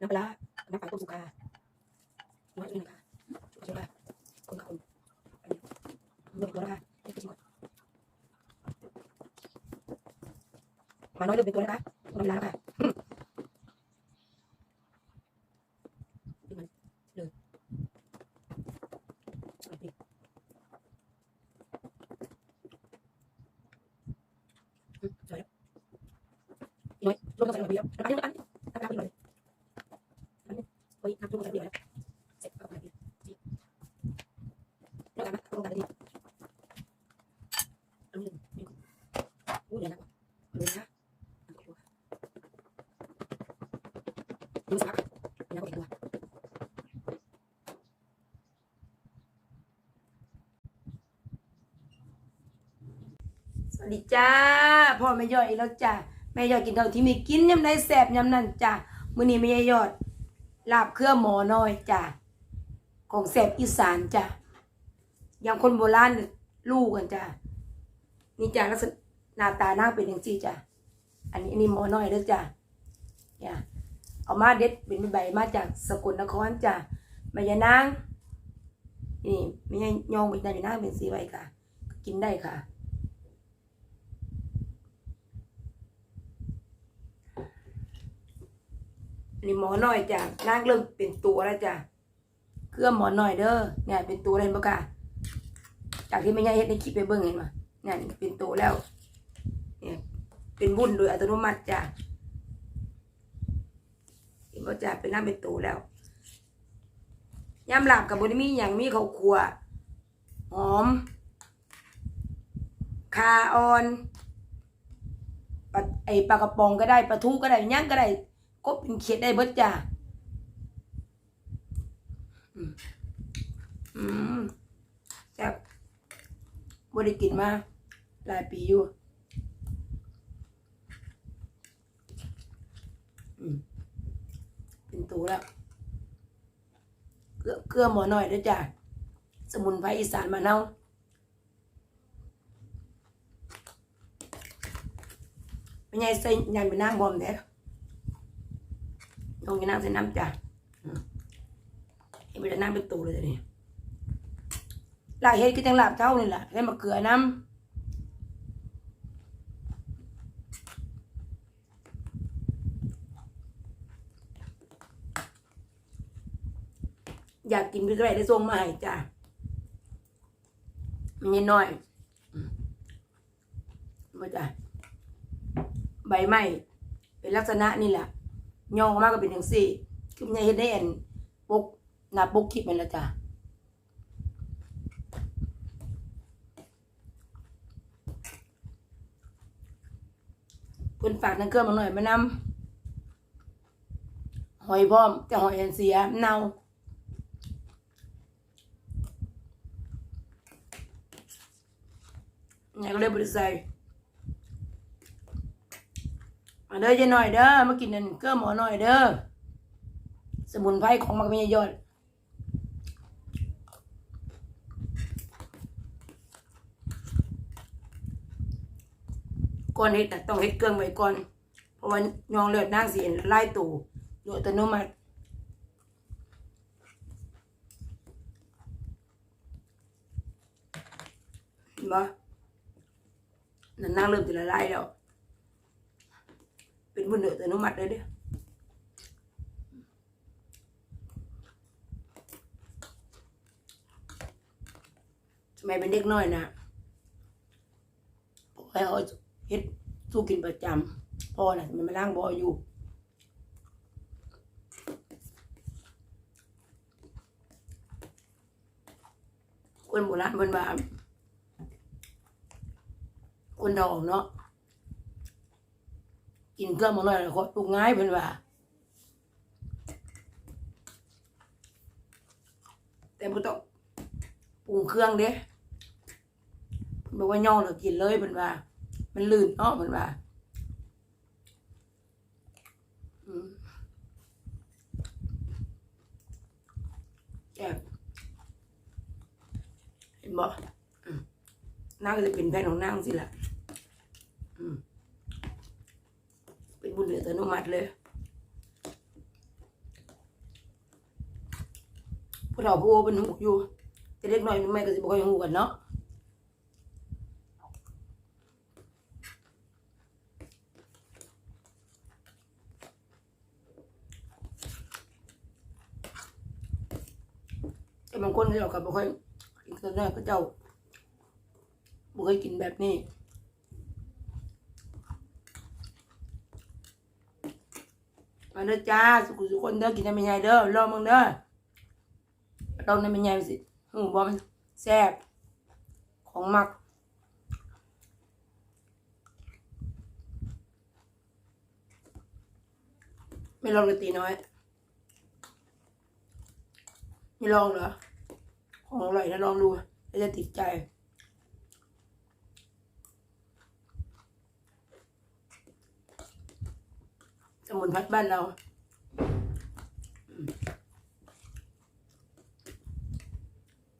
น้ำปลาน้ำปลาต้มสุกาน้ำอื่นค่ะสุกาคนคนเลือกตัวละนี่คือชิมมาน้อยเลือกเป็นตัวนะคะน้ำเวลาค่ะเลยสวยน้อยรวมกันใส่หน่อยเดียวน้ำปลาน้ำปลาน้ำปลาอีกหน่อยเฮ้ยน้ำจุ่มใส่เดียวแล้วเสร็จก็เอาไปดีแล้วกันนะลงกันดีอันนี้นี่อู้เดี๋ยวนะเลยนะดูสักแล้วก็อีกตัว สวัส ดีจ้าพ่อแม่ยอดอีกแล้วจ้าแม่ยอดกินเท่าที่มีกินยำใดแสบยำนั่นจ้ามื้อนี้แม่ยอดลาบเครือหมอน้อยจ้าของแสบอีสานจ้าอย่างคนโบราณลูกกันจ้านี่จ้าลักษณะหน้าตาหน้าเป็นอย่างซี่จ้าอันนี้อันนี้หมอน้อยเด้อจ้าเนี่ยเอามาเด็ดเป็นใบมาจากสกลนครจ้าแม่ยานางนี่แม่ยายองไปได้นางเป็นสีไว้ค่ะ กินได้ค่ะ นนี้หมอหน่อยจ้ะนางเริ่มเป็นตัวแล้วจ้ะเครื่องหมอหน่อยเด้อเนี่ยเป็นตัวเลยบ่กะจากที่ไม่ยาเฮ็ดในคลิปไปเบิ่งเห็นมาเนี่ยเป็นตัวแล้วเนี่ยเป็นบุญโดยอัตโนมัติจ้ะเห็นบ่จ้ะเป็นน้ำเป็นตัวแล้วยำหลับกับบนมีอย่างมีเขาวคั่วหอม คาออนไอปลากระป๋องก็ได้ปลาทูก็ได้หยังก็ได้ ก็เป็นเขียดได้เบิดจ้าอืมอืมแซ่บบ่ได้กินมาหลายปีอยู่อืมเป็นตัวแล้ว เกลือเกลือหมอหน่อยด้วยจ้าสมุนไพรอีสานมาเน่าไม่ใช่ใส่ยันเป็นนางบอมเด้อ ลงในน้ำใส่น้ำจ้ะอืมเห็นไปแต่น้ำเป็นตูเลยทีนี้ลาบเฮ็ดก็จังลาบเท่านี่แหละใส่มะเขือน้ำอยากกินไปเท่าไหร่ได้ส่งมาให้จ้ะมันยังน้อยอืมมาจ้ะใบไม้เป็นลักษณะนี่แหละ ย่องมากก็เป็นอย่างสี่คือมันเห็นได้เห็นปกหน้าปกคลิปมันล้วจ้ะเพิ่นฝากนังเกลือมาหน่อยมานำหอยพร้อมแต่หอยอันเสียเน่าเนี่ยก็เลยบริใส่ มาเด้อเจะหน่อยเด้อมากินนั่นเกลือหมอหน่อยเด้อสมุนไพรของมักม่ยอดก่อนเฮ็ดน่ต้องเฮ็ดเครื่องไว้ก่อน เพราะว่ายองเลือดนางสิเห็นไล่ตู่โดยอัตโนมัติเห็นบ่นั่นนางเริ่มจะละลายแล้ว เป็นบุญเดือดอัตโนมัติเลยเด้อสมัยเป็นเด็กน้อยนะพอให้เขาเฮ็ดสู้กินประจำพ่อน่ะมันมาล้างบ่ออยู่คนโบราณเพิ่นว่าคนดองเนาะ กินเครื่องมันน้อยแล้วก็ตุกง่ายเพิ่นว่า แต่บ่ต้องปรุงเครื่องเด้เพิ่นบอกว่าย่อแล้วกินเลยเพิ่นว่า มันลื่นเนาะเพิ่นว่าอืมแซ่บเห็นบ่อืมนางก็จะเป็นแฟนของนางสิล่ะ อืม เป็นบุญเหลืออัตโนมัติเลยผู้เฒ่าผู้โอเป็นหูอยู่แต่เล็กน้อยแม่ก็สิบ่ค่อยหูกันเนาะแต่บางคนเขาก็บ่ค่อยกินกันน้อยก็เจ้าบ่เคยกินแบบนี้ มา เด้อจ้า สุขุสุคนเด้อกินได้ไม่ใหญ่เด้อรอมึงเด้อเราในมันใหญ่สิหูบอมแซ่บของมักไม่ลองเลยตีน้อย ไม่ลองเหรอ ของอร่อยนะลองดูจะติดใจ สมุนไพรบ้านเรา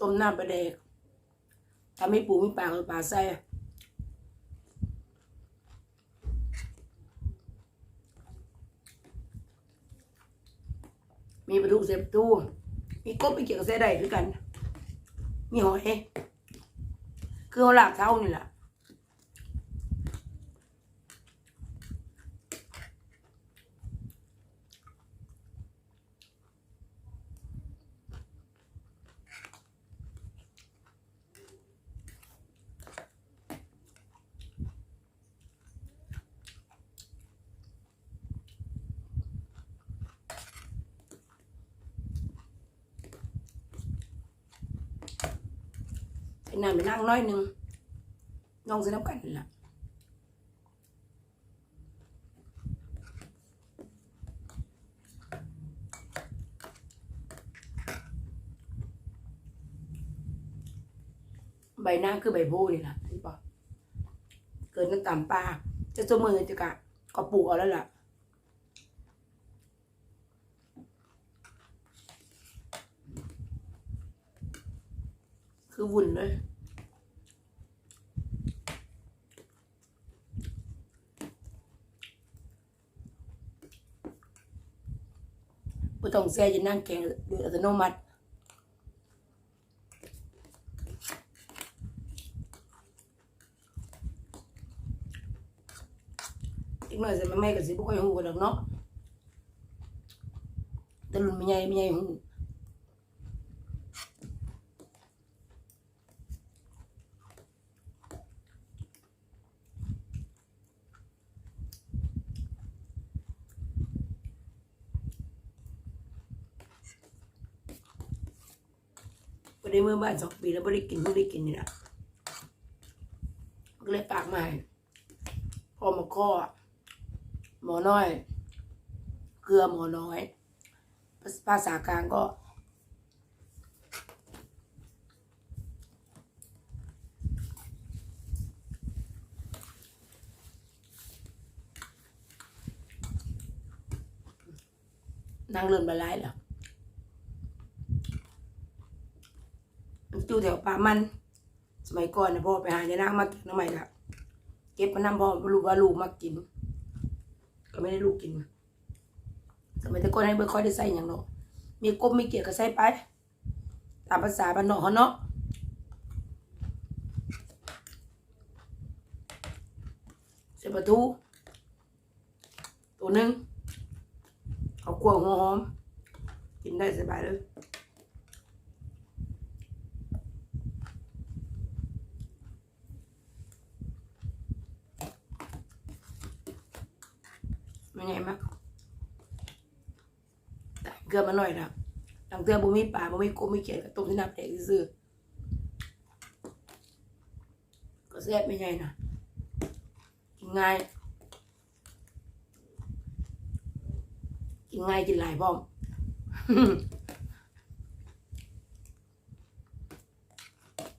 ต้มน้ำปลาแดกทำให้ปูมีปลาคือปลาไส้มีปลาทูเสพตูมีกบมีเกี่ยวกับเส้ได้คือกัน มีหอยคือเอาหลากเท้านี่แหละ ไอ้นั่นไปนั่งน้อยนึงน้องสนับกันล่ะใบหน้าคือใบโบนี่ล่ะที่บอกเกิดกันตามปลาจะจมือจะกะก็ปลูกเอาแล้วล่ะคือวุ่นเลย บ่ต้องแซ่จะนั่งแกงโดยอัตโนมัติอีกหน่อยสิแม่แม่ก็สิบ่ค่อยฮู้กันดอกเนาะแต่รุ่นแม่ใหญ่แม่ใหญ่ ฮู้บ่ได้เมื่อบ้านสองปีแล้วบ่ได้กินเพิ่ได้กินนี่แหละก็เลยฝากมาให้พ่อมาข้อหมอน้อย เกลือหมอน้อย ภาษากลางก็นางเลื่อนบาลายแล้วมันอ ยู่แถวป่ามัน สมัยก่อนนะพ่อไปหายายนางมาก็บน้ำใหม่ละเก็บมานำพ่อลูกว่าลูกมากิน ก็ไม่ได้ลูกกินสมัยแต่ก่อนให้เบอร์คอยได้ใส่อย่างเนาะมีกบมีเกียร์ก็ใส่ไป ตามภาษาบ้านนอกเขาเนาะเส้นปลาทูตัวหนึ่งเอากลัวหัวหอม กินได้สบายเลย มันใหญ่มากแต่เกลือมาหน่อยนะตังเตือบ่มีปลาบ่มีกบมีเขียดก็ต้มที่น้ำแดงซื่อก็แซ่บไม่ใหญ่นะกินง่าย กินง่ายกินหลายพร้อม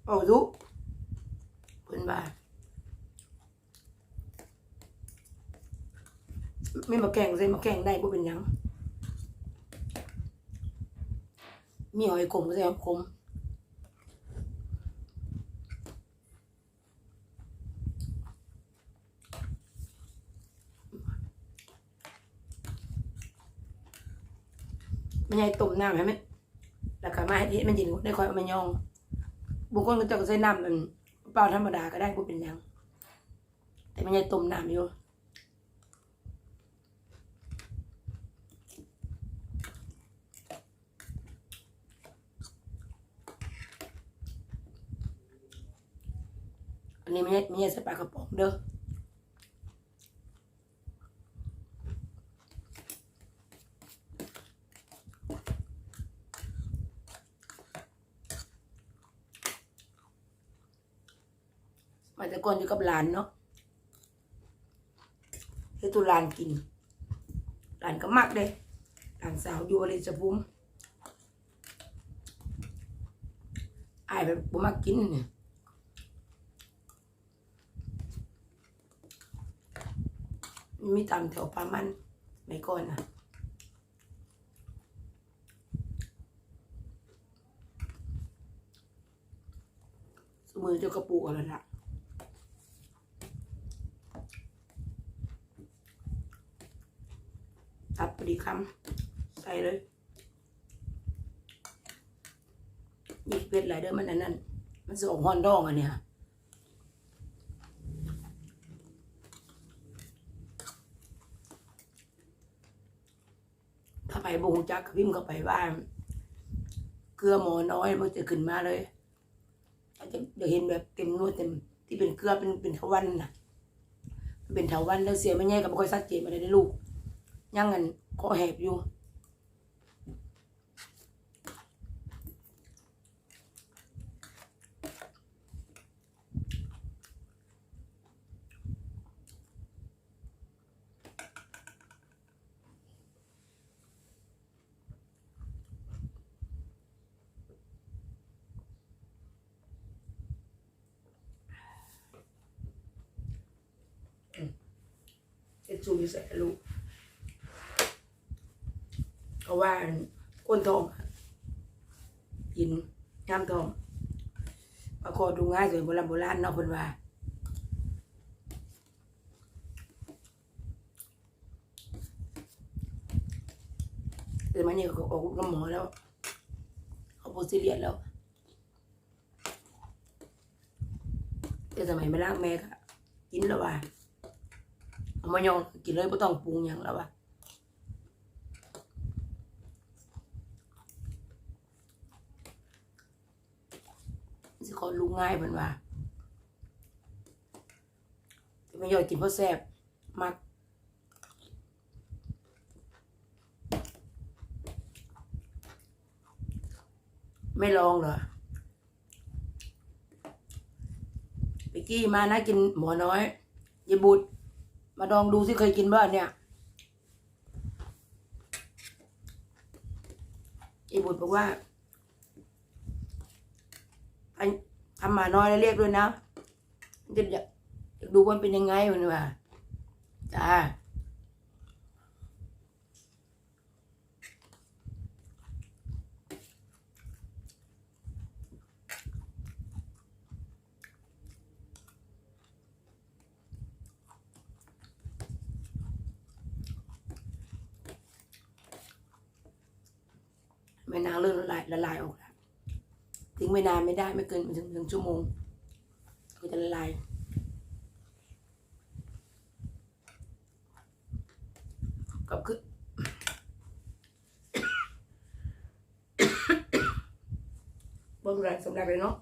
โอ้ดูเพิ่นว่า ไม่มาแกงใส่มาแกงได้บ่เป็นหยังมีหอยขมก็ใส่หอยขมมันใหญ่ต้มน้ำให้มันแล้วก็มาให้เฮ็ดมันเย็นได้คอยเอามายองบางคนก็จะใส่น้ำมันเปล่าธรรมดาก็ได้บ่เป็นยัง แต่มันใหญ่ต้มน้ำอยู่ อันนี้ไม่ใช่ไม่ใช่สปลากระป๋องเด้อมาแต่ก่อนอยู่กับหลานเนาะให้ตุลานกินหลานก็มักเด้หลานสาวอยู่อริสภูมิอายแบบบ่มักกินเนี่ย มีตามแถวปามันไม่ก่อนนะสมือเจ้ากระปูกอะไรละตับพอดีคำใส่เลยนี่เป็ดหลายเด้อมันอันนั้น มันสองฮอนดองอันเนี้ย ถ้าไปบงจักพิมพ์เข้าไปว่า เกลือหมอน้อยมันจะขึ้นมาเลยอาจจะเห็นแบบเต็มนวดเต็มที่เป็นเกลือเป็นเป็นเทาวันน่ะเป็นเทาวันแล้วเสียไม่แย่กับไม่ค่อยสักเจนมาเลยได้ลูกย่างเงินคอแหบอยู่ เอ็ดซูอยู่ใส่ลูกเพราะว่าก้นทองอะกินย่ามทองมาขอดูง่ายสวยโบราณโบราณเนาะคนว่าแต่มันนี่ยเขาออกกน้ำหมอแล้วเขาโพสิเลียนแล้วแต่สมัยไม่ล้างแม่ก็กินแล้วว่า เอามายองกินเลยไม่ต้องปรุงอย่างแล้วว่าสิขอลูกง่ายเหมือนว่าไม่ยอดกินเพราะแซ่บมักไม่ลองเหรอไปกี้มานะกินหมอน้อยยายบุตร มาลองดูสิเคยกินบ้านเนี่ยอีบุตรบอกว่าอันทำหมาน้อยแล้วเรียกด้วยนะจะอยากดูว่าเป็นยังไงมันว่าจ้า ไม่นานเรื่องละลายละลายออกแล้วทิ้งไม่นานไม่ได้ไม่เกินถึงถึงชั่วโมงก็จะละลายกับคือบ่งแรงสำหรับเลยเนาะ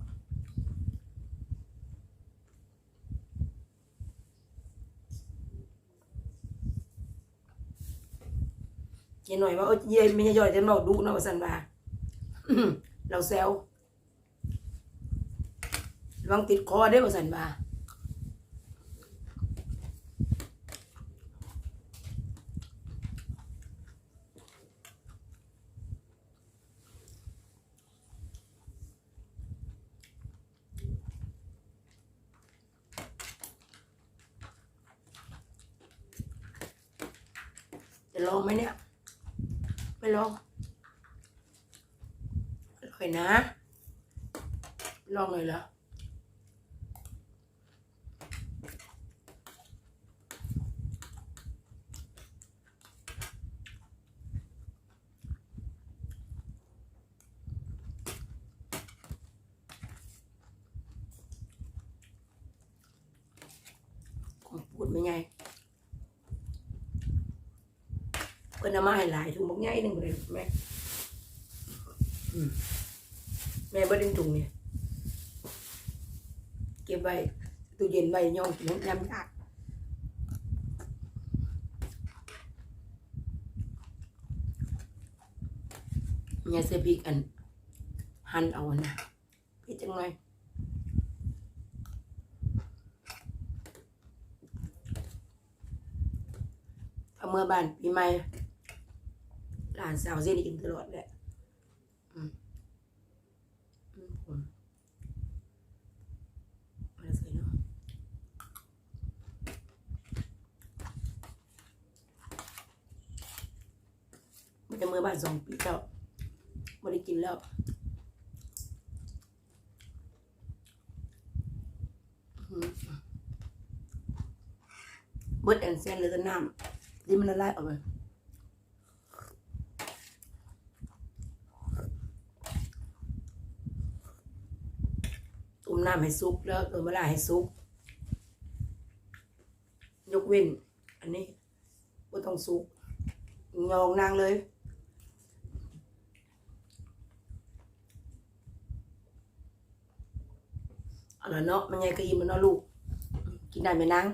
หน่อยว่าเอ้ยเย่ไม่ใช่ย่อยจะนบอกดุนาะว่าสันว่าเราแซวระวังติดคอได้อว่าสันว่าจะลองไหมเนี่ย ไม่ลองอร่อยนะ ลองเลยเหรอผมพูดไม่ไงเพิ่นเอามาให้หลายถุงบักใหญ่หนึ่งเลยแม่แม่บ่ดึงถุงเนี่ย ไว้ตู้เย็นไว้ย่องกินน้ำยำยากเนี่ยเสพริกอันหั่นเอาอะนะพี่จังเลยเอาเมื่อบ้านปีใหม่หลานสาวเส้นกินตลอดแหละอืมอืมผมมาแล้วใส่เนาะ มันจะเมื่อบ้านสองปีแล้วไม่ได้กินแล้วบดแอนเซนเหลยแต่น้ำที่มันละลายออกไปตุ่มน้ำให้ซุกแล้วตัวมะลาให้ซุก ยกเว้น อันนี้ก็ต้องซุกยองนางเลย เอาละเนาะมันไงก็อิ่มแล้วเนาะลูก กินได้ไหมนาง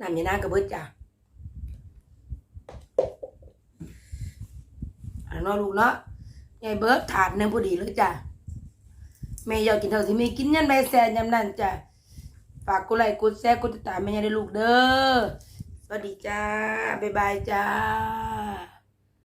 น้ำยานางกระเบิดจ้ะเอาละเนาะลูกเนาะยายเบิร์ดถาดหนึงพอดีเลยจ้ะแม่อยากกินเท่าที่แม่กินยันใบแซนยำนั่นจ้ะ ฝากกดไลค์กดแชร์กดติดตามแม่ยายด้ลูกเด้อสวัสดีจ้าบ๊ายบายจ้า